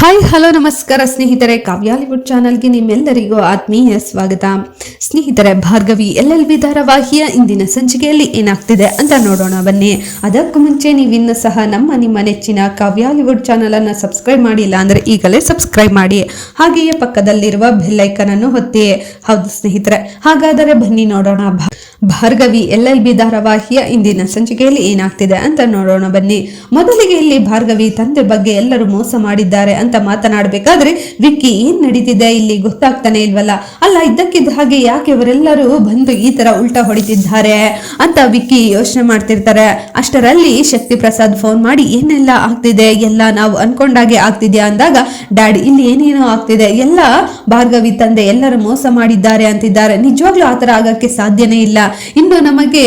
Hi hello ನಮಸ್ಕಾರ ಸ್ನೇಹಿತರೆ. ಕಾವ್ಯಾಲಿವುಡ್ ಚಾನಲ್ಗೆ ನಿಮ್ಮೆಲ್ಲರಿಗೂ ಆತ್ಮೀಯ ಸ್ವಾಗತ. ಸ್ನೇಹಿತರೆ, ಭಾರ್ಗವಿ ಎಲ್ ಎಲ್ ವಿ ಧಾರಾವಾಹಿಯ ಇಂದಿನ ಸಂಚಿಕೆಯಲ್ಲಿ ಏನಾಗ್ತಿದೆ ಅಂತ ನೋಡೋಣ ಬನ್ನಿ. ಅದಕ್ಕೂ ಮುಂಚೆ ನೀವಿನ್ನೂ ಸಹ ನಮ್ಮ ನಿಮ್ಮ ನೆಚ್ಚಿನ ಕಾವ್ಯಾಲಿವುಡ್ ಚಾನಲ್ ಅನ್ನು ಸಬ್ಸ್ಕ್ರೈಬ್ ಮಾಡಿಲ್ಲ ಅಂದ್ರೆ ಈಗಲೇ ಸಬ್ಸ್ಕ್ರೈಬ್ ಮಾಡಿ. ಹಾಗೆಯೇ ಪಕ್ಕದಲ್ಲಿರುವ ಬೆಲ್ಲೈಕನನ್ನು ಹೊತ್ತಿಯೇ ಹೌದು ಸ್ನೇಹಿತರೆ. ಹಾಗಾದರೆ ಬನ್ನಿ ನೋಡೋಣ. ಭಾರ್ಗವಿ ಎಲ್ ಎಲ್ ಬಿ ಧಾರಾವಾಹಿಯ ಇಂದಿನ ಸಂಚಿಕೆಯಲ್ಲಿ ಏನಾಗ್ತಿದೆ ಅಂತ ನೋಡೋಣ ಬನ್ನಿ. ಮೊದಲಿಗೆ ಇಲ್ಲಿ ಭಾರ್ಗವಿ ತಂದೆ ಬಗ್ಗೆ ಎಲ್ಲರೂ ಮೋಸ ಮಾಡಿದ್ದಾರೆ ಅಂತ ಮಾತನಾಡಬೇಕಾದ್ರೆ, ವಿಕ್ಕಿ ಏನ್ ನಡೀತಿದೆ ಇಲ್ಲಿ ಗೊತ್ತಾಗ್ತಾನೆ ಇಲ್ವಲ್ಲ? ಅಲ್ಲ, ಇದ್ದಕ್ಕಿದ್ದ ಹಾಗೆ ಯಾಕೆ ಇವರೆಲ್ಲರೂ ಬಂದು ಈ ತರ ಉಲ್ಟಾ ಹೊಡಿತಿದ್ದಾರೆ ಅಂತ ವಿಕ್ಕಿ ಯೋಚನೆ ಮಾಡ್ತಿರ್ತಾರೆ. ಅಷ್ಟರಲ್ಲಿ ಶಕ್ತಿ ಪ್ರಸಾದ್ ಫೋನ್ ಮಾಡಿ, ಏನೆಲ್ಲ ಆಗ್ತಿದೆ? ಎಲ್ಲ ನಾವು ಅನ್ಕೊಂಡಾಗೆ ಆಗ್ತಿದ್ಯಾ ಅಂದಾಗ, ಡ್ಯಾಡಿ, ಇಲ್ಲಿ ಏನೇನೋ ಆಗ್ತಿದೆ? ಎಲ್ಲ ಭಾರ್ಗವಿ ತಂದೆ ಎಲ್ಲರೂ ಮೋಸ ಮಾಡಿದ್ದಾರೆ ಅಂತಿದ್ದಾರೆ. ನಿಜವಾಗ್ಲೂ ಆತರ ಆಗಕ್ಕೆ ಸಾಧ್ಯನೇ ಇಲ್ಲ. ಇನ್ನು ನಮಗೆ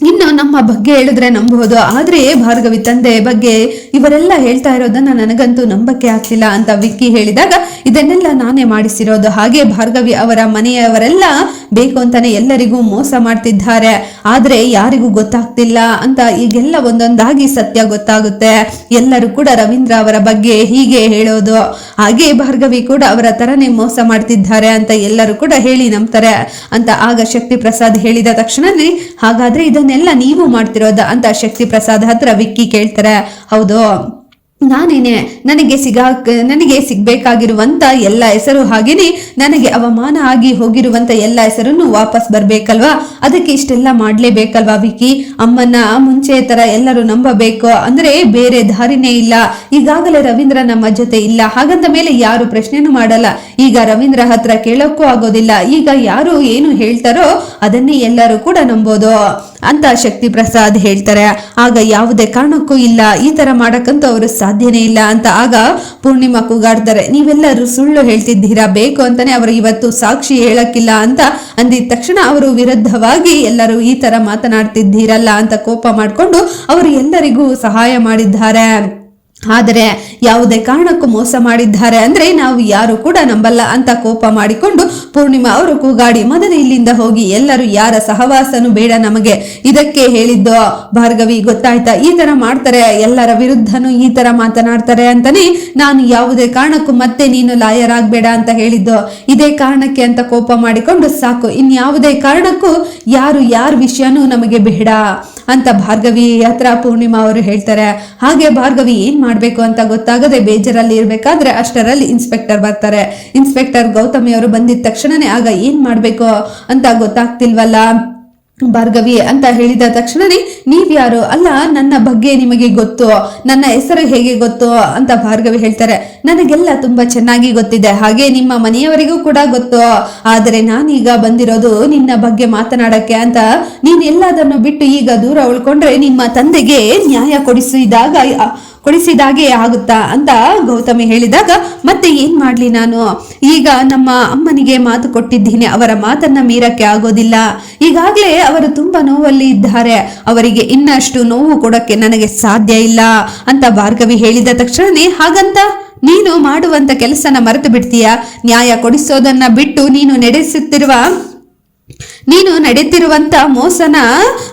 ಇನ್ನು ನಮ್ಮ ಬಗ್ಗೆ ಹೇಳಿದ್ರೆ ನಂಬಬಹುದು ಆದ್ರೆ ಭಾರ್ಗವಿ ತಂದೆ ಬಗ್ಗೆ ಇವರೆಲ್ಲ ಹೇಳ್ತಾ ಇರೋದನ್ನ ನನಗಂತೂ ನಂಬಕ್ಕೆ ಆಗ್ತಿಲ್ಲ ಅಂತ ವಿಕ್ಕಿ ಹೇಳಿದಾಗ ಇದನ್ನೆಲ್ಲ ನಾನೇ ಮಾಡಿಸಿರೋದು. ಹಾಗೆ ಭಾರ್ಗವಿ ಅವರ ಮನೆಯವರೆಲ್ಲ ಬೇಕು ಅಂತಾನೆ ಎಲ್ಲರಿಗೂ ಮೋಸ ಮಾಡ್ತಿದ್ದಾರೆ. ಆದ್ರೆ ಯಾರಿಗೂ ಗೊತ್ತಾಗ್ತಿಲ್ಲ ಅಂತ ಈಗೆಲ್ಲ ಒಂದೊಂದಾಗಿ ಸತ್ಯ ಗೊತ್ತಾಗುತ್ತೆ. ಎಲ್ಲರೂ ಕೂಡ ರವೀಂದ್ರ ಅವರ ಬಗ್ಗೆ ಹೀಗೆ ಹೇಳೋದು. ಹಾಗೆ ಭಾರ್ಗವಿ ಕೂಡ ಅವರ ತರನೇ ಮೋಸ ಮಾಡ್ತಿದ್ದಾರೆ ಅಂತ ಎಲ್ಲರೂ ಕೂಡ ಹೇಳಿ ನಂಬ್ತಾರೆ ಅಂತ ಆಗ ಶಕ್ತಿ ಪ್ರಸಾದ್ ಹೇಳಿದ ತಕ್ಷಣನೇ ಹಾಗಾದ್ರೆ ಇದನ್ನೆಲ್ಲ ನೀವು ಮಾಡ್ತಿರೋದ ಅಂತ ಶಕ್ತಿ ಪ್ರಸಾದ್ ಹತ್ರ ವಿಕ್ಕಿ ಕೇಳ್ತಾರೆ. ಹೌದು. ನಾನೇನೆ ನನಗೆ ಸಿಗಾಕ್ ನನಗೆ ಸಿಗ್ಬೇಕಾಗಿರುವಂತ ಎಲ್ಲ ಹೆಸರು ಹಾಗೇನೆ ನನಗೆ ಅವಮಾನ ಆಗಿ ಹೋಗಿರುವಂತ ಎಲ್ಲ ಹೆಸರನ್ನು ವಾಪಸ್ ಬರ್ಬೇಕಲ್ವಾ? ಅದಕ್ಕೆ ಇಷ್ಟೆಲ್ಲ ಮಾಡ್ಲೇಬೇಕಲ್ವಾ ವಿಕಿ? ಅಮ್ಮನ್ನ ಮುಂಚೆ ತರ ಎಲ್ಲರೂ ನಂಬಬೇಕು ಅಂದ್ರೆ ಬೇರೆ ದಾರಿನೇ ಇಲ್ಲ. ಈಗಾಗಲೇ ರವೀಂದ್ರ ನಮ್ಮ ಜೊತೆ ಇಲ್ಲ. ಹಾಗಂತ ಮೇಲೆ ಯಾರು ಪ್ರಶ್ನೆನೂ ಮಾಡಲ್ಲ. ಈಗ ರವೀಂದ್ರ ಹತ್ರ ಕೇಳೋಕ್ಕೂ ಆಗೋದಿಲ್ಲ. ಈಗ ಯಾರು ಏನು ಹೇಳ್ತಾರೋ ಅದನ್ನೇ ಎಲ್ಲರೂ ಕೂಡ ನಂಬೋದು ಅಂತ ಶಕ್ತಿ ಪ್ರಸಾದ್ ಹೇಳ್ತಾರೆ. ಆಗ ಯಾವುದೇ ಕಾರಣಕ್ಕೂ ಇಲ್ಲ. ಈ ತರ ಮಾಡಕ್ಕಂತೂ ಅವರು ಸಾಧ್ಯನೇ ಇಲ್ಲ ಅಂತ ಆಗ ಪೂರ್ಣಿಮಾ ಕೂಗಾಡ್ತಾರೆ, ನೀವೆಲ್ಲರೂ ಸುಳ್ಳು ಹೇಳ್ತಿದ್ದೀರಾ? ಬೇಕು ಅಂತಾನೆ ಅವರು ಇವತ್ತು ಸಾಕ್ಷಿ ಹೇಳಕ್ಕಿಲ್ಲ ಅಂತ ಅಂದಿದ ತಕ್ಷಣ ಅವರು ವಿರುದ್ಧವಾಗಿ ಎಲ್ಲರೂ ಈ ತರ ಮಾತನಾಡ್ತಿದ್ದೀರಲ್ಲ ಅಂತ ಕೋಪ ಮಾಡಿಕೊಂಡು ಅವರು ಎಲ್ಲರಿಗೂ ಸಹಾಯ ಮಾಡಿದ್ದಾರೆ. ಆದರೆ ಯಾವುದೇ ಕಾರಣಕ್ಕೂ ಮೋಸ ಮಾಡಿದ್ದಾರೆ ಅಂದ್ರೆ ನಾವು ಯಾರು ಕೂಡ ನಂಬಲ್ಲ ಅಂತ ಕೋಪ ಮಾಡಿಕೊಂಡು ಪೂರ್ಣಿಮಾ ಅವರು ಕೂಗಾಡಿ ಮೊದಲು ಇಲ್ಲಿಂದ ಹೋಗಿ ಎಲ್ಲರೂ ಯಾರ ಸಹವಾಸನು ಬೇಡ ನಮಗೆ. ಇದಕ್ಕೆ ಹೇಳಿದ್ದು ಭಾರ್ಗವಿ, ಗೊತ್ತಾಯ್ತಾ? ಈ ತರ ಮಾಡ್ತಾರೆ, ಎಲ್ಲರ ವಿರುದ್ಧನೂ ಈ ತರ ಮಾತನಾಡ್ತಾರೆ ಅಂತಾನೆ ನಾನು ಯಾವುದೇ ಕಾರಣಕ್ಕೂ ಮತ್ತೆ ನೀನು ಲಾಯರ್ ಆಗ್ಬೇಡ ಅಂತ ಹೇಳಿದ್ದು. ಇದೇ ಕಾರಣಕ್ಕೆ ಅಂತ ಕೋಪ ಮಾಡಿಕೊಂಡು ಸಾಕು, ಇನ್ಯಾವುದೇ ಕಾರಣಕ್ಕೂ ಯಾರು ಯಾರ ವಿಷಯನೂ ನಮಗೆ ಬೇಡ ಅಂತ ಭಾರ್ಗವಿ ಹತ್ರ ಪೂರ್ಣಿಮಾ ಅವರು ಹೇಳ್ತಾರೆ. ಹಾಗೆ ಭಾರ್ಗವಿ ಏನ್ ಮಾಡ್ಬೇಕು ಅಂತ ಗೊತ್ತಾಗದೆ ಬೇಜಾರಲ್ಲಿ ಇರಬೇಕಾದ್ರೆ ಅಷ್ಟರಲ್ಲಿ ಇನ್ಸ್ಪೆಕ್ಟರ್ ಬರ್ತಾರೆ. ಇನ್ಸ್ಪೆಕ್ಟರ್ ಗೌತಮಿ ಅವರು ಬಂದಿದ ತಕ್ಷಣನೇ, ಆಗ ಏನ್ ಮಾಡ್ಬೇಕು? ಅಂತ ಗೊತ್ತಾಗ್ತಿಲ್ವಲ್ಲ, ಭಾರ್ಗವಿ ಅಂತ ಹೇಳಿದ ತಕ್ಷಣನೇ ನೀವ್ಯಾರು? ಅಲ್ಲ, ನನ್ನ ಬಗ್ಗೆ ನಿಮಗೆ ಗೊತ್ತು. ನನ್ನ ಹೆಸರು ಹೇಗೆ ಗೊತ್ತು ಅಂತ ಭಾರ್ಗವಿ ಹೇಳ್ತಾರೆ. ನನಗೆಲ್ಲ ತುಂಬಾ ಚೆನ್ನಾಗಿ ಗೊತ್ತಿದೆ. ಹಾಗೆ ನಿಮ್ಮ ಮನೆಯವರಿಗೂ ಕೂಡ ಗೊತ್ತು. ಆದರೆ ನಾನೀಗ ಬಂದಿರೋದು ನಿನ್ನ ಬಗ್ಗೆ ಮಾತನಾಡಕ್ಕೆ ಅಂತ ನೀನ್ ಎಲ್ಲದನ್ನು ಬಿಟ್ಟು ಈಗ ದೂರ ಉಳ್ಕೊಂಡ್ರೆ ನಿಮ್ಮ ತಂದೆಗೆ ನ್ಯಾಯ ಕೊಡಿಸಿದಾಗ, ಕೊಡಿಸಿದಾಗೆ ಆಗುತ್ತಾ ಅಂತ ಗೌತಮಿ ಹೇಳಿದಾಗ, ಮತ್ತೆ ಏನ್ ಮಾಡ್ಲಿ ನಾನು? ಈಗ ನಮ್ಮ ಅಮ್ಮನಿಗೆ ಮಾತು ಕೊಟ್ಟಿದ್ದೀನಿ. ಅವರ ಮಾತನ್ನ ಮೀರಕ್ಕೆ ಆಗೋದಿಲ್ಲ. ಈಗಾಗಲೇ ಅವರು ತುಂಬಾ ನೋವಲ್ಲಿ ಇದ್ದಾರೆ. ಅವರಿಗೆ ಇನ್ನಷ್ಟು ನೋವು ಕೊಡಕ್ಕೆ ನನಗೆ ಸಾಧ್ಯ ಇಲ್ಲ ಅಂತ ಭಾರ್ಗವಿ ಹೇಳಿದ ತಕ್ಷಣನೇ, ಹಾಗಂತ? ನೀನು ಮಾಡುವಂತ ಕೆಲಸನ ಮರೆತು ಬಿಡ್ತೀಯ? ನ್ಯಾಯ ಕೊಡಿಸೋದನ್ನ ಬಿಟ್ಟು ನೀನು ನಡೆಸುತ್ತಿರುವ ನೀನು ನಡೀತಿರುವಂತ ಮೋಸನ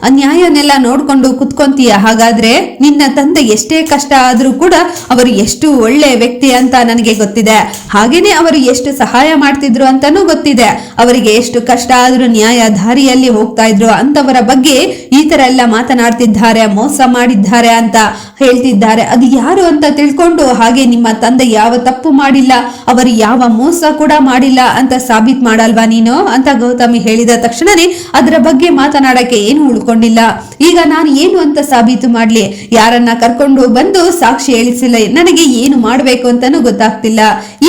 ಅನ್ಯಾಯನೆಲ್ಲ ನೋಡ್ಕೊಂಡು ಕುತ್ಕೊಂತೀಯ? ಹಾಗಾದ್ರೆ ನಿನ್ನ ತಂದೆ ಎಷ್ಟೇ ಕಷ್ಟ ಆದ್ರೂ ಕೂಡ ಅವರು ಎಷ್ಟು ಒಳ್ಳೆ ವ್ಯಕ್ತಿ ಅಂತ ನನಗೆ ಗೊತ್ತಿದೆ. ಹಾಗೇನೆ ಅವರು ಎಷ್ಟು ಸಹಾಯ ಮಾಡ್ತಿದ್ರು ಅಂತಾನೂ ಗೊತ್ತಿದೆ. ಅವರಿಗೆ ಎಷ್ಟು ಕಷ್ಟ ಆದ್ರೂ ನ್ಯಾಯ ದಾರಿಯಲ್ಲಿ ಹೋಗ್ತಾ ಇದ್ರು ಅಂತವರ ಬಗ್ಗೆ ಈ ತರ ಎಲ್ಲ ಮಾತನಾಡ್ತಿದ್ದಾರೆ, ಮೋಸ ಮಾಡಿದ್ದಾರೆ ಅಂತ ಹೇಳ್ತಿದ್ದಾರೆ. ಅದು ಯಾರು ಅಂತ ತಿಳ್ಕೊಂಡು ಹಾಗೆ ನಿಮ್ಮ ತಂದೆ ಯಾವ ತಪ್ಪು ಮಾಡಿಲ್ಲ, ಅವರು ಯಾವ ಮೋಸ ಕೂಡ ಮಾಡಿಲ್ಲ ಅಂತ ಸಾಬೀತ್ ಮಾಡಲ್ವಾ ನೀನು? ಅಂತ ಗೌತಮಿ ಹೇಳಿದ ತಕ್ಷಣನೇ ಅದರ ಬಗ್ಗೆ ಮಾತನಾಡಕ್ಕೆ ಏನು ಉಳ್ಕೊಂಡಿಲ್ಲ. ಈಗ ನಾನು ಏನು ಅಂತ ಸಾಬೀತು ಮಾಡ್ಲಿ? ಯಾರನ್ನ ಕರ್ಕೊಂಡು ಬಂದು ಸಾಕ್ಷಿ ಹೇಳಿಸಿಲ್ಲ, ನನಗೆ ಏನು ಮಾಡಬೇಕು ಅಂತಾನು ಗೊತ್ತಾಗ್ತಿಲ್ಲ.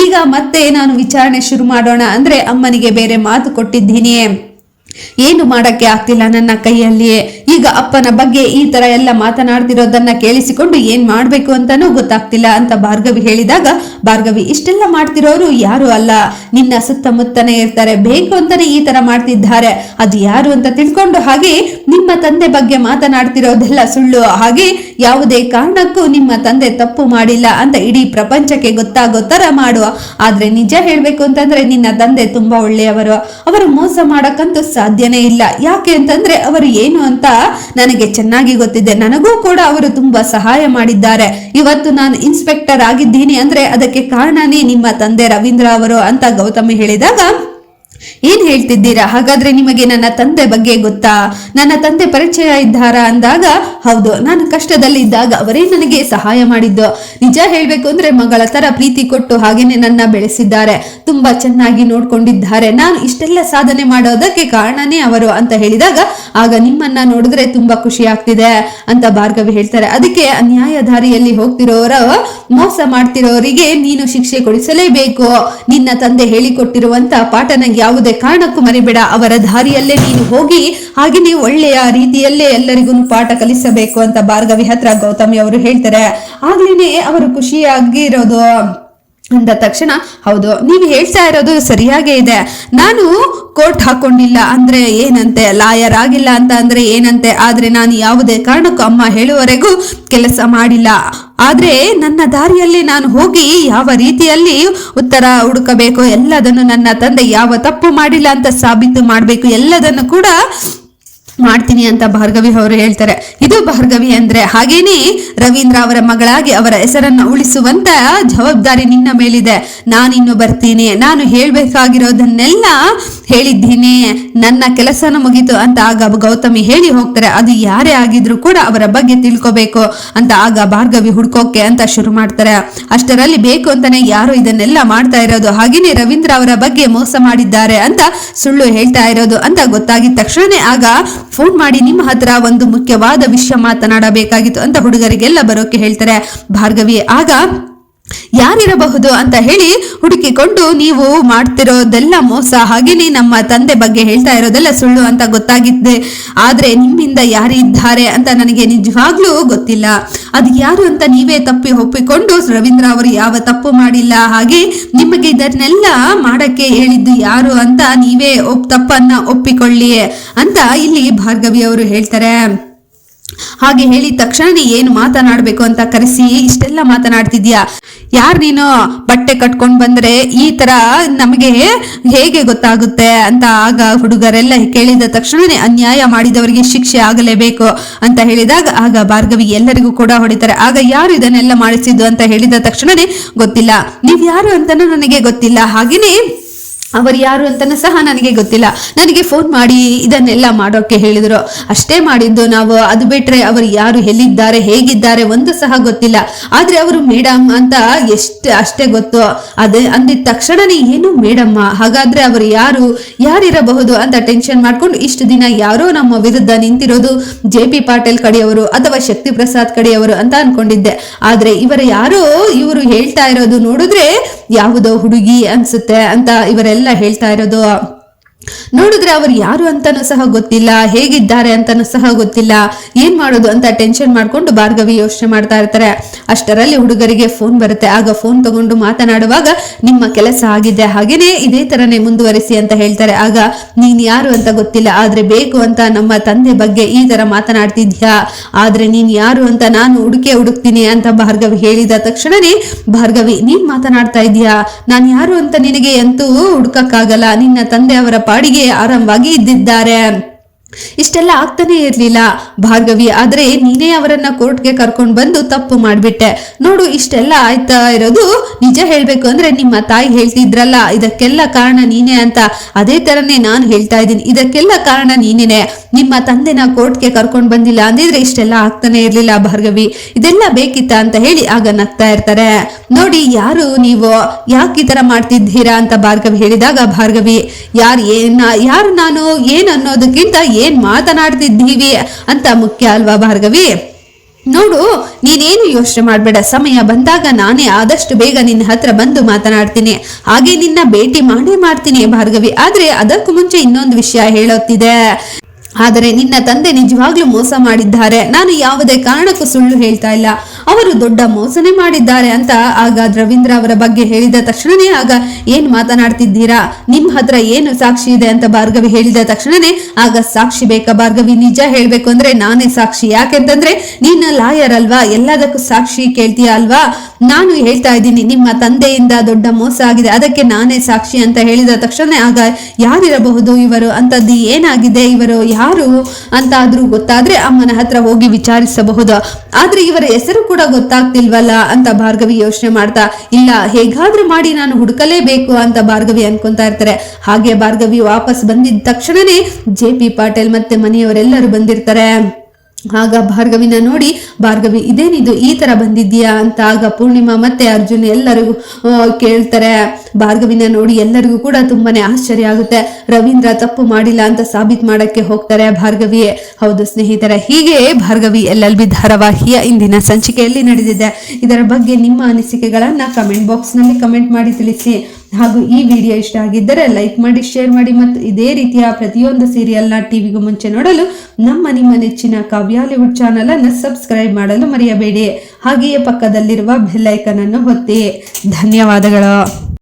ಈಗ ಮತ್ತೆ ನಾನು ವಿಚಾರಣೆ ಶುರು ಮಾಡೋಣ ಅಂದ್ರೆ ಅಮ್ಮನಿಗೆ ಬೇರೆ ಮಾತು ಕೊಟ್ಟಿದ್ದೀನಿ ಏನು ಮಾಡಕ್ಕೆ ಆಗ್ತಿಲ್ಲ ನನ್ನ ಕೈಯಲ್ಲಿ ಈಗ ಅಪ್ಪನ ಬಗ್ಗೆ ಈ ತರ ಎಲ್ಲ ಮಾತನಾಡ್ತಿರೋದನ್ನ ಕೇಳಿಸಿಕೊಂಡು ಏನ್ ಮಾಡ್ಬೇಕು ಅಂತಾನೂ ಗೊತ್ತಾಗ್ತಿಲ್ಲ ಅಂತ ಭಾರ್ಗವಿ ಹೇಳಿದಾಗ, ಭಾರ್ಗವಿ, ಇಷ್ಟೆಲ್ಲ ಮಾಡ್ತಿರೋರು ಯಾರು ಅಲ್ಲ? ನಿನ್ನ ಸುತ್ತಮುತ್ತನೇ ಇರ್ತಾರೆ. ಬೇಕು ಅಂತಾನೆ ಈ ತರ ಮಾಡ್ತಿದ್ದಾರೆ. ಅದು ಯಾರು ಅಂತ ತಿಳ್ಕೊಂಡು ಹಾಗೆ ನಿಮ್ಮ ತಂದೆ ಬಗ್ಗೆ ಮಾತನಾಡ್ತಿರೋದೆಲ್ಲ ಸುಳ್ಳು. ಹಾಗೆ ಯಾವುದೇ ಕಾರಣಕ್ಕೂ ನಿಮ್ಮ ತಂದೆ ತಪ್ಪು ಮಾಡಿಲ್ಲ ಅಂತ ಇಡೀ ಪ್ರಪಂಚಕ್ಕೆ ಗೊತ್ತಾಗೋ ತರ ಮಾಡುವ. ಆದ್ರೆ ನಿಜ ಹೇಳ್ಬೇಕು ಅಂತಂದ್ರೆ ನಿನ್ನ ತಂದೆ ತುಂಬಾ ಒಳ್ಳೆಯವರು. ಅವರು ಮೋಸ ಮಾಡಕ್ಕಂತೂ ಸಾಧ್ಯನೇ ಇಲ್ಲ. ಯಾಕೆ ಅಂತಂದ್ರೆ ಅವರು ಏನು ಅಂತ ನನಗೆ ಚೆನ್ನಾಗಿ ಗೊತ್ತಿದೆ. ನನಗೂ ಕೂಡ ಅವರು ತುಂಬಾ ಸಹಾಯ ಮಾಡಿದ್ದಾರೆ. ಇವತ್ತು ನಾನು ಇನ್ಸ್ಪೆಕ್ಟರ್ ಆಗಿದ್ದೀನಿ. ಅಂದ್ರೆ ಅದಕ್ಕೆ ಕಾರಣನೇ ನಿಮ್ಮ ತಂದೆ ರವೀಂದ್ರ ಅವರು ಅಂತ ಗೌತಮಿ ಹೇಳಿದಾಗ ಏನ್ ಹೇಳ್ತಿದ್ದೀರಾ? ಹಾಗಾದ್ರೆ ನಿಮಗೆ ನನ್ನ ತಂದೆ ಬಗ್ಗೆ ಗೊತ್ತಾ? ನನ್ನ ತಂದೆ ಪರಿಚಯ ಇದ್ದಾರಾ ಅಂದಾಗ, ಹೌದು, ನಾನು ಕಷ್ಟದಲ್ಲಿ ಇದ್ದಾಗ ಅವರೇ ನನಗೆ ಸಹಾಯ ಮಾಡಿದ್ದು. ನಿಜ ಹೇಳ್ಬೇಕು ಅಂದ್ರೆ ಮಗಳ ತರ ಪ್ರೀತಿ ಕೊಟ್ಟು ಹಾಗೇನೆ ನನ್ನ ಬೆಳೆಸಿದ್ದಾರೆ. ತುಂಬಾ ಚೆನ್ನಾಗಿ ನೋಡ್ಕೊಂಡಿದ್ದಾರೆ. ನಾನು ಇಷ್ಟೆಲ್ಲ ಸಾಧನೆ ಮಾಡೋದಕ್ಕೆ ಕಾರಣನೇ ಅವರು ಅಂತ ಹೇಳಿದಾಗ, ಆಗ ನಿಮ್ಮನ್ನ ನೋಡಿದ್ರೆ ತುಂಬಾ ಖುಷಿ ಆಗ್ತಿದೆ ಅಂತ ಭಾರ್ಗವಿ ಹೇಳ್ತಾರೆ. ಅದಕ್ಕೆ ಅನ್ಯಾಯ ದಾರಿಯಲ್ಲಿ ಹೋಗ್ತಿರೋರ, ಮೋಸ ಮಾಡ್ತಿರೋರಿಗೆ ನೀನು ಶಿಕ್ಷೆ ಕೊಡಿಸಲೇಬೇಕು. ನಿನ್ನ ತಂದೆ ಹೇಳಿಕೊಟ್ಟಿರುವಂತ ಪಾಠನ ಯಾವುದೇ ಕಾರಣಕ್ಕೂ ಮರಿಬೇಡ, ಅವರ ದಾರಿಯಲ್ಲೇ ನೀನು ಹೋಗಿ, ಹಾಗೆ ನೀವು ಒಳ್ಳೆಯ ರೀತಿಯಲ್ಲೇ ಎಲ್ಲರಿಗೂ ಪಾಠ ಕಲಿಸಬೇಕು ಅಂತ ಭಾರ್ಗವಿ ಹತ್ರ ಗೌತಮಿ ಅವರು ಹೇಳ್ತಾರೆ. ಆಗ್ಲೇನೆ ಅವರು ಖುಷಿಯಾಗಿರೋದು ಅಂದ ತಕ್ಷಣ, ಹೌದು, ನೀವು ಹೇಳ್ತಾ ಇರೋದು ಸರಿಯಾಗೇ ಇದೆ. ನಾನು ಕೋರ್ಟ್ ಹಾಕೊಂಡಿಲ್ಲ ಅಂದ್ರೆ ಏನಂತೆ, ಲಾಯರ್ ಆಗಿಲ್ಲ ಅಂತ ಅಂದ್ರೆ ಏನಂತೆ, ಆದ್ರೆ ನಾನು ಯಾವುದೇ ಕಾರಣಕ್ಕೂ ಅಮ್ಮ ಹೇಳುವವರೆಗೂ ಕೆಲಸ ಮಾಡಿಲ್ಲ. ಆದ್ರೆ ನನ್ನ ದಾರಿಯಲ್ಲಿ ನಾನು ಹೋಗಿ ಯಾವ ರೀತಿಯಲ್ಲಿ ಉತ್ತರ ಹುಡುಕಬೇಕು, ಎಲ್ಲದನ್ನು ನನ್ನ ತಂದೆ ಯಾವ ತಪ್ಪು ಮಾಡಿಲ್ಲ ಅಂತ ಸಾಬೀತು ಮಾಡಬೇಕು, ಎಲ್ಲದನ್ನು ಕೂಡ ಮಾಡ್ತೀನಿ ಅಂತ ಭಾರ್ಗವಿ ಅವರು ಹೇಳ್ತಾರೆ. ಇದು ಭಾರ್ಗವಿ ಅಂದ್ರೆ ಹಾಗೇನೆ ರವೀಂದ್ರ ಅವರ ಮಗಳಾಗಿ ಅವರ ಹೆಸರನ್ನ ಉಳಿಸುವಂತ ಜವಾಬ್ದಾರಿ ನಿನ್ನ ಮೇಲಿದೆ. ನಾನಿನ್ನು ಬರ್ತೀನಿ. ನಾನು ಹೇಳ್ಬೇಕಾಗಿರೋದನ್ನೆಲ್ಲ ಹೇಳಿದ್ದೀನಿ. ನನ್ನ ಕೆಲಸನ ಮುಗೀತು ಅಂತ ಆಗ ಗೌತಮಿ ಹೇಳಿ ಹೋಗ್ತಾರೆ. ಅದು ಯಾರೇ ಆಗಿದ್ರು ಕೂಡ ಅವರ ಬಗ್ಗೆ ತಿಳ್ಕೊಬೇಕು ಅಂತ ಆಗ ಭಾರ್ಗವಿ ಹುಡ್ಕೋಕೆ ಅಂತ ಶುರು ಮಾಡ್ತಾರೆ. ಅಷ್ಟರಲ್ಲಿ ಬೇಕು ಅಂತಾನೆ ಯಾರು ಇದನ್ನೆಲ್ಲ ಮಾಡ್ತಾ ಇರೋದು? ಹಾಗೇನೆ ರವೀಂದ್ರ ಅವರ ಬಗ್ಗೆ ಮೋಸ ಮಾಡಿದ್ದಾರೆ ಅಂತ ಸುಳ್ಳು ಹೇಳ್ತಾ ಇರೋದು ಅಂತ ಗೊತ್ತಾಗಿದ ತಕ್ಷಣನೇ ಆಗ ಫೋನ್ ಮಾಡಿ ನಿಮ್ಮ ಹತ್ರ ಒಂದು ಮುಖ್ಯವಾದ ವಿಷಯ ಮಾತನಾಡಬೇಕಾಗಿತ್ತು ಅಂತ ಹುಡುಗರಿಗೆಲ್ಲ ಬರೋಕೆ ಹೇಳ್ತಾರೆ. ಭಾರ್ಗವಿ ಆಗ ಯಾರಿರಬಹುದು ಅಂತ ಹೇಳಿ ಹುಡುಕಿಕೊಂಡು ನೀವು ಮಾಡ್ತಿರೋದೆಲ್ಲ ಮೋಸ. ಹಾಗೇನೆ ನಮ್ಮ ತಂದೆ ಬಗ್ಗೆ ಹೇಳ್ತಾ ಇರೋದೆಲ್ಲ ಸುಳ್ಳು ಅಂತ ಗೊತ್ತಾಗಿದ್ದೆ. ಆದ್ರೆ ನಿಮ್ಮಿಂದ ಯಾರಿದ್ದಾರೆ ಅಂತ ನನಗೆ ನಿಜವಾಗ್ಲೂ ಗೊತ್ತಿಲ್ಲ. ಅದು ಯಾರು ಅಂತ ನೀವೇ ತಪ್ಪಿ ಒಪ್ಪಿಕೊಂಡು ರವೀಂದ್ರ ಅವರು ಯಾವ ತಪ್ಪು ಮಾಡಿಲ್ಲ. ಹಾಗೆ ನಿಮಗೆ ಇದನ್ನೆಲ್ಲ ಮಾಡಕ್ಕೆ ಹೇಳಿದ್ದು ಯಾರು ಅಂತ ನೀವೇ ತಪ್ಪನ್ನ ಒಪ್ಪಿಕೊಳ್ಳಿ ಅಂತ ಇಲ್ಲಿ ಭಾರ್ಗವಿ ಅವರು ಹೇಳ್ತಾರೆ. ಹಾಗೆ ಹೇಳಿದ ತಕ್ಷಣನೇ ಏನು ಮಾತನಾಡಬೇಕು ಅಂತ ಕರೆಸಿ, ಇಷ್ಟೆಲ್ಲ ಮಾತನಾಡ್ತಿದ್ಯಾ? ಯಾರು ನೀನು ಬಟ್ಟೆ ಕಟ್ಕೊಂಡ್ ಬಂದ್ರೆ ಈ ತರ ನಮಗೆ ಹೇಗೆ ಗೊತ್ತಾಗುತ್ತೆ ಅಂತ ಆಗ ಹುಡುಗರೆಲ್ಲ ಕೇಳಿದ ತಕ್ಷಣನೇ ಅನ್ಯಾಯ ಮಾಡಿದವರಿಗೆ ಶಿಕ್ಷೆ ಆಗಲೇಬೇಕು ಅಂತ ಹೇಳಿದಾಗ ಆಗ ಭಾರ್ಗವಿ ಎಲ್ಲರಿಗೂ ಕೂಡ ಹೊಡಿತಾರೆ. ಆಗ ಯಾರು ಇದನ್ನೆಲ್ಲ ಮಾಡಿಸಿದ್ದು ಅಂತ ಹೇಳಿದ ತಕ್ಷಣನೇ ಗೊತ್ತಿಲ್ಲ. ನೀವು ಯಾರು ಅಂತಾನೂ ನನಗೆ ಗೊತ್ತಿಲ್ಲ. ಹಾಗೇನೆ ಅವರು ಯಾರು ಅಂತಲೂ ಸಹ ನನಗೆ ಗೊತ್ತಿಲ್ಲ. ನನಗೆ ಫೋನ್ ಮಾಡಿ ಇದನ್ನೆಲ್ಲ ಮಾಡೋಕೆ ಹೇಳಿದರು. ಅಷ್ಟೇ ಮಾಡಿದ್ದು ನಾವು. ಅದು ಬಿಟ್ರೆ ಅವರು ಯಾರು ಎಲ್ಲಿದ್ದಾರೆ, ಹೇಗಿದ್ದಾರೆ ಒಂದು ಸಹ ಗೊತ್ತಿಲ್ಲ. ಆದ್ರೆ ಅವರು ಮೇಡಮ್ ಅಂತ ಎಷ್ಟು, ಅಷ್ಟೇ ಗೊತ್ತು. ಅದೇ ಅಂದಿದ ತಕ್ಷಣನೇ ಏನು ಮೇಡಮ್ಮ? ಹಾಗಾದ್ರೆ ಅವರು ಯಾರು, ಯಾರಿರಬಹುದು? ಅಂತ ಟೆನ್ಷನ್ ಮಾಡ್ಕೊಂಡು ಇಷ್ಟು ದಿನ ಯಾರೋ ನಮ್ಮ ವಿರುದ್ಧ ನಿಂತಿರೋದು ಜೆ ಪಿ ಪಾಟೀಲ್ ಕಡೆಯವರು ಅಥವಾ ಶಕ್ತಿ ಪ್ರಸಾದ್ ಕಡೆಯವರು ಅಂತ ಅನ್ಕೊಂಡಿದ್ದೆ. ಆದ್ರೆ ಇವರ ಯಾರೋ ಇವರು ಹೇಳ್ತಾ ಇರೋದು ನೋಡಿದ್ರೆ ಯಾವುದೋ ಹುಡುಗಿ ಅನ್ಸುತ್ತೆ ಅಂತ ಇವರೆಲ್ಲ ಹೇಳ್ತಾ ಇರೋದು. ನೋಡಿದ್ರೆ ಅವ್ರು ಯಾರು ಅಂತಾನೂ ಸಹ ಗೊತ್ತಿಲ್ಲ, ಹೇಗಿದ್ದಾರೆ ಅಂತಾನೂ ಸಹ ಗೊತ್ತಿಲ್ಲ. ಏನ್ ಮಾಡೋದು ಅಂತ ಟೆನ್ಷನ್ ಮಾಡ್ಕೊಂಡು ಭಾರ್ಗವಿ ಯೋಚನೆ ಮಾಡ್ತಾ ಇರ್ತಾರೆ. ಅಷ್ಟರಲ್ಲಿ ಹುಡುಗರಿಗೆ ಫೋನ್ ಬರುತ್ತೆ. ಆಗ ಫೋನ್ ತಗೊಂಡು ಮಾತನಾಡುವಾಗ, ನಿಮ್ಮ ಕೆಲಸ ಆಗಿದೆ, ಹಾಗೇನೆ ಇದೇ ತರನೇ ಮುಂದುವರಿಸಿ ಅಂತ ಹೇಳ್ತಾರೆ. ಆಗ, ನೀನ್ ಯಾರು ಅಂತ ಗೊತ್ತಿಲ್ಲ, ಆದ್ರೆ ಬೇಕು ಅಂತ ನಮ್ಮ ತಂದೆ ಬಗ್ಗೆ ಈ ತರ ಮಾತನಾಡ್ತಿದ್ಯಾ? ಆದ್ರೆ ನೀನ್ ಯಾರು ಅಂತ ನಾನು ಹುಡುಕೆ ಹುಡುಕ್ತೀನಿ ಅಂತ ಭಾರ್ಗವಿ ಹೇಳಿದ ತಕ್ಷಣನೇ, ಭಾರ್ಗವಿ, ನೀನ್ ಮಾತನಾಡ್ತಾ ಇದೀಯಾ ನಾನ್ ಯಾರು ಅಂತ ನಿನಗೆ ಅಂತೂ ಹುಡುಕಕ್ಕಾಗಲ್ಲ. ನಿನ್ನ ತಂದೆ ಅವರ ಪಾಡಿಗೆ ಆರಾಮವಾಗಿ ಇದ್ದಿದ್ದಾರೆ. ಇಷ್ಟೆಲ್ಲ ಆಗ್ತಾನೆ ಇರ್ಲಿಲ್ಲ. ಭಾರ್ಗವಿ ಆದ್ರೆ ನೀನೇ ಅವರನ್ನ ಕೋರ್ಟ್ಗೆ ಕರ್ಕೊಂಡು ಬಂದು ತಪ್ಪು ಮಾಡ್ಬಿಟ್ಟೆ. ನೋಡು, ಇಷ್ಟೆಲ್ಲ ಆಯ್ತಾ ಇರೋದು? ನಿಜ ಹೇಳ್ಬೇಕು ಅಂದ್ರೆ ನಿಮ್ಮ ತಾಯಿ ಹೇಳ್ತಿದ್ರಲ್ಲ, ಇದಕ್ಕೆಲ್ಲ ಕಾರಣ ನೀನೇ ಅಂತ. ಅದೇ ತರನೇ ನಾನು ಹೇಳ್ತಾ ಇದ್ದೀನಿ. ಇದಕ್ಕೆಲ್ಲ ಕಾರಣ ನೀನೇನೆ. ನಿಮ್ಮ ತಂದೆನ ಕೋರ್ಟ್ಗೆ ಕರ್ಕೊಂಡ್ ಬಂದಿಲ್ಲ ಅಂದಿದ್ರೆ ಇಷ್ಟೆಲ್ಲ ಆಗ್ತಾನೆ ಇರ್ಲಿಲ್ಲ ಭಾರ್ಗವಿ. ಇದೆಲ್ಲ ಬೇಕಿತ್ತ ಅಂತ ಹೇಳಿ ಆಗ ನಗ್ತಾ ಇರ್ತಾರೆ. ನೋಡಿ, ಯಾರು ನೀವು? ಯಾಕೆ ಈ ತರ ಮಾಡ್ತಿದ್ದೀರಾ ಅಂತ ಭಾರ್ಗವಿ ಹೇಳಿದಾಗ ಭಾರ್ಗವಿ, ಯಾರು ಏನ ಯಾರು ನಾನು? ಏನ್ ಅನ್ನೋದಕ್ಕಿಂತ ಏನ್ ಮಾತನಾಡ್ತಿದ್ದೀವಿ ಅಂತ ಮುಖ್ಯ ಅಲ್ವಾ ಭಾರ್ಗವಿ? ನೋಡು, ನೀನೇನು ಯೋಚನೆ ಮಾಡಬೇಡ. ಸಮಯ ಬಂದಾಗ ನಾನೇ ಆದಷ್ಟು ಬೇಗ ನಿನ್ನ ಹತ್ರ ಬಂದು ಮಾತನಾಡ್ತೀನಿ. ಹಾಗೆ ನಿನ್ನ ಭೇಟಿ ಮಾಡೇ ಮಾಡ್ತೀನಿ ಭಾರ್ಗವಿ. ಆದ್ರೆ ಅದಕ್ಕೂ ಮುಂಚೆ ಇನ್ನೊಂದು ವಿಷಯ ಹೇಳೋತ್ತಿದೆ. ಆದರೆ ನಿನ್ನ ತಂದೆ ನಿಜವಾಗ್ಲೂ ಮೋಸ ಮಾಡಿದ್ದಾರೆ. ನಾನು ಯಾವುದೇ ಕಾರಣಕ್ಕೂ ಸುಳ್ಳು ಹೇಳ್ತಾ ಇಲ್ಲ. ಅವರು ದೊಡ್ಡ ಮೋಸನೆ ಮಾಡಿದ್ದಾರೆ ಅಂತ ಆಗ ರವೀಂದ್ರ ಅವರ ಬಗ್ಗೆ ಹೇಳಿದ ತಕ್ಷಣನೇ ಆಗ ಏನ್ ಮಾತನಾಡ್ತಿದ್ದೀರಾ? ನಿಮ್ ಹತ್ರ ಏನು ಸಾಕ್ಷಿ ಇದೆ ಅಂತ ಭಾರ್ಗವಿ ಹೇಳಿದ ತಕ್ಷಣನೇ ಆಗ ಸಾಕ್ಷಿ ಬೇಕಾ ಭಾರ್ಗವಿ, ನಿಜ ಹೇಳ್ಬೇಕು ಅಂದ್ರೆ ನಾನೇ ಸಾಕ್ಷಿ. ಯಾಕೆಂತಂದ್ರೆ ನೀನ ಲಾಯರ್ ಅಲ್ವಾ? ಎಲ್ಲದಕ್ಕೂ ಸಾಕ್ಷಿ ಕೇಳ್ತೀಯ ಅಲ್ವಾ? ನಾನು ಹೇಳ್ತಾ ಇದ್ದೀನಿ, ನಿಮ್ಮ ತಂದೆಯಿಂದ ದೊಡ್ಡ ಮೋಸ ಆಗಿದೆ, ಅದಕ್ಕೆ ನಾನೇ ಸಾಕ್ಷಿ ಅಂತ ಹೇಳಿದ ತಕ್ಷಣ ಆಗ ಯಾರಿರಬಹುದು ಇವರು? ಅಂತದ್ದು ಏನಾಗಿದೆ ಇವರು? ಯಾರು? ಅಂತ ಆದ್ರೂ ಗೊತ್ತಾದ್ರೆ ಅಮ್ಮನ ಹತ್ರ ಹೋಗಿ ವಿಚಾರಿಸಬಹುದು. ಆದ್ರೆ ಇವರ ಹೆಸರು ಕೂಡ ಗೊತ್ತಾಗ್ತಿಲ್ವಲ್ಲ ಅಂತ ಭಾರ್ಗವಿ ಯೋಚನೆ ಮಾಡ್ತಾ, ಇಲ್ಲ, ಹೇಗಾದ್ರೂ ಮಾಡಿ ನಾನು ಹುಡುಕಲೇಬೇಕು ಅಂತ ಭಾರ್ಗವಿ ಅನ್ಕೊಂತಾ ಇರ್ತಾರೆ. ಹಾಗೆ ಭಾರ್ಗವಿ ವಾಪಸ್ ಬಂದಿದ್ದ ತಕ್ಷಣನೇ ಜೆ ಪಿ ಪಾಟೀಲ್ ಮತ್ತೆ ಮನೆಯವರೆಲ್ಲರೂ ಬಂದಿರ್ತಾರೆ. ಆಗ ಭಾರ್ಗವಿನ ನೋಡಿ, ಭಾರ್ಗವಿ, ಇದೇನಿದು? ಈ ತರ ಬಂದಿದ್ಯಾ ಅಂತ ಆಗ ಪೂರ್ಣಿಮಾ ಮತ್ತೆ ಅರ್ಜುನ್ ಎಲ್ಲರಿಗೂ ಕೇಳ್ತಾರೆ. ಭಾರ್ಗವಿನ ನೋಡಿ ಎಲ್ಲರಿಗೂ ಕೂಡ ತುಂಬಾನೇ ಆಶ್ಚರ್ಯ ಆಗುತ್ತೆ. ರವೀಂದ್ರ ತಪ್ಪು ಮಾಡಿಲ್ಲ ಅಂತ ಸಾಬೀತ್ ಮಾಡಕ್ಕೆ ಹೋಗ್ತಾರೆ ಭಾರ್ಗವಿ ಹೌದು ಸ್ನೇಹಿತರೆ, ಹೀಗೆ ಭಾರ್ಗವಿ ಎಲ್ ಎಲ್ ಬಿ ಧಾರಾವಾಹಿಯ ಇಂದಿನ ಸಂಚಿಕೆಯಲ್ಲಿ ನಡೆದಿದೆ. ಇದರ ಬಗ್ಗೆ ನಿಮ್ಮ ಅನಿಸಿಕೆಗಳನ್ನ ಕಮೆಂಟ್ ಬಾಕ್ಸ್ನಲ್ಲಿ ಕಮೆಂಟ್ ಮಾಡಿ ತಿಳಿಸಿ. ಹಾಗೂ ಈ ವಿಡಿಯೋ ಇಷ್ಟ ಆಗಿದ್ದರೆ ಲೈಕ್ ಮಾಡಿ, ಶೇರ್ ಮಾಡಿ ಮತ್ತು ಇದೇ ರೀತಿಯ ಪ್ರತಿಯೊಂದು ಸೀರಿಯಲ್ನ ಟಿವಿಗೂ ಮುಂಚೆ ನೋಡಲು ನಮ್ಮ ನಿಮ್ಮ ನೆಚ್ಚಿನ ಕಾವ್ಯಾಲಿವುಡ್ ಚಾನಲ್ ಅನ್ನು ಸಬ್ಸ್ಕ್ರೈಬ್ ಮಾಡಲು ಮರೆಯಬೇಡಿ. ಹಾಗೆಯೇ ಪಕ್ಕದಲ್ಲಿರುವ ಬೆಲ್ ಐಕನ್ ಅನ್ನು ಒತ್ತಿ. ಧನ್ಯವಾದಗಳು.